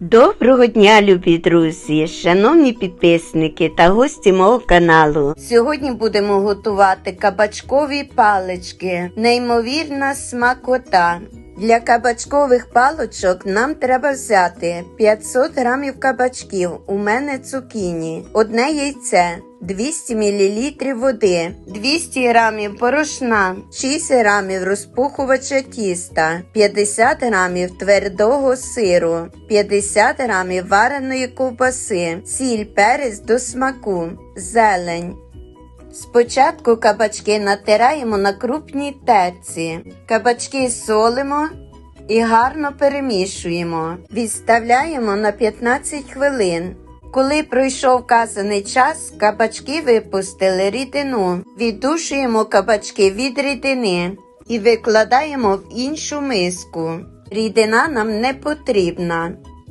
Доброго дня, любі друзі, шановні підписники та гості мого каналу. Сьогодні будемо готувати кабачкові палички. Неймовірна смакота. Для кабачкових паличок нам треба взяти 500 грамів кабачків, у мене цукіні, одне яйце, 200 мл води, 200 грамів порошна, 6 грамів розпухувача тіста, 50 грамів твердого сиру, 50 грамів вареної ковбаси, сіль, перець до смаку, зелень. Спочатку кабачки натираємо на крупній терці. Кабачки солимо і гарно перемішуємо. Відставляємо на 15 хвилин. Коли пройшов вказаний час, кабачки випустили рідину. Віддушуємо кабачки від рідини і викладаємо в іншу миску. Рідина нам не потрібна.